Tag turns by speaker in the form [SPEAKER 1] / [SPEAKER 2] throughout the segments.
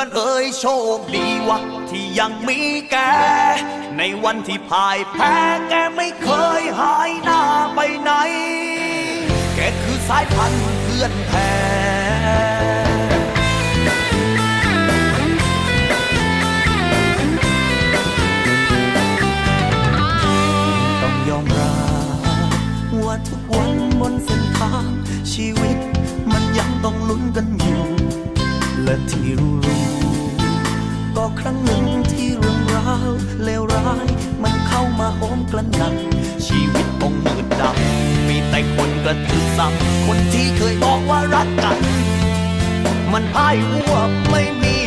[SPEAKER 1] อนเอ่ยโชคดีวะที่ยังมีแก ในวันที่พ่ายแพ้แกไม่เคยหายหน้าไปไหน แกคือสายพันธุ์เพื่อนแท้ต้องยอมรับว่าทุกวันบนเส้นทางชีวิตมันยังต้องลุ้นกันอยู่และที่รู้ ครั้งหนึ่งที่เรื่องราวเลวร้าย มันเข้ามาโหมกระหน่ำชีวิตองมืดดำมีแต่คนกระทืบซ้ำคนที่เคยบอกว่ารักกัน มันพ่ายวัวไม่มี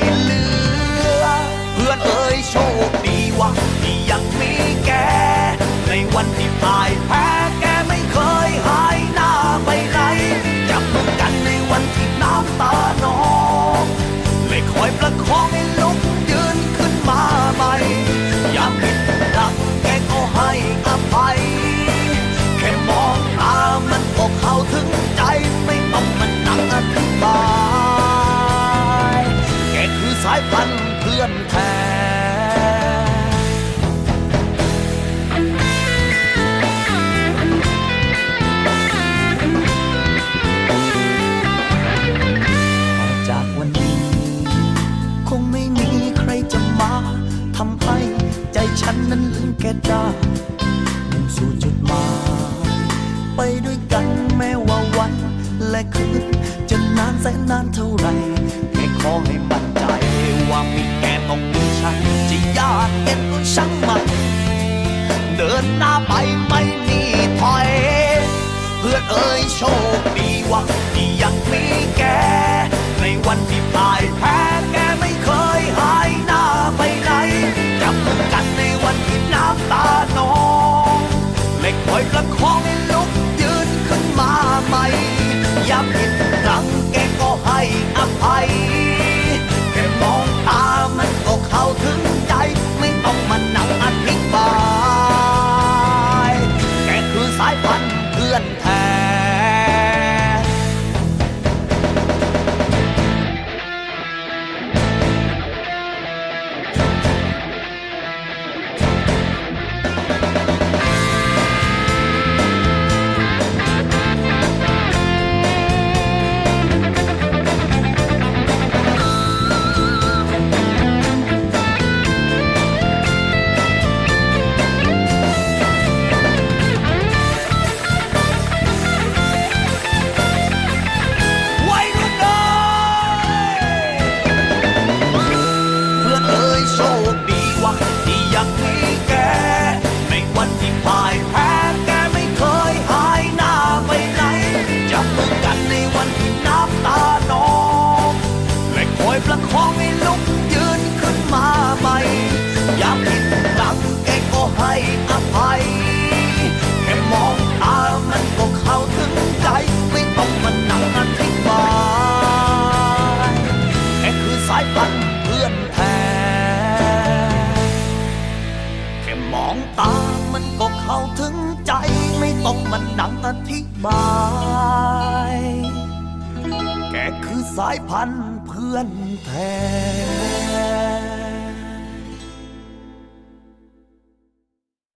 [SPEAKER 1] ใจฉันนั้นลืมแกได้มุ่งสู่จุดหมาย ไปด้วยกันแม้ว่าวัน และคืน จะนานแสนนานเท่าไรแค่ขอให้มั่นใจว่ามีแกต้องมีฉันจะยากเย็นก็ช่างมันเดินหน้าไปไม่มีถอย เพื่อนเอ่ยโชคดีว่าที่ยังมีแก อยประคอง มองตามันก็เข้าถึงใจไม่ต้องมันั่งอธิบาย แกคือสายพันธุ์เพื่อนแท้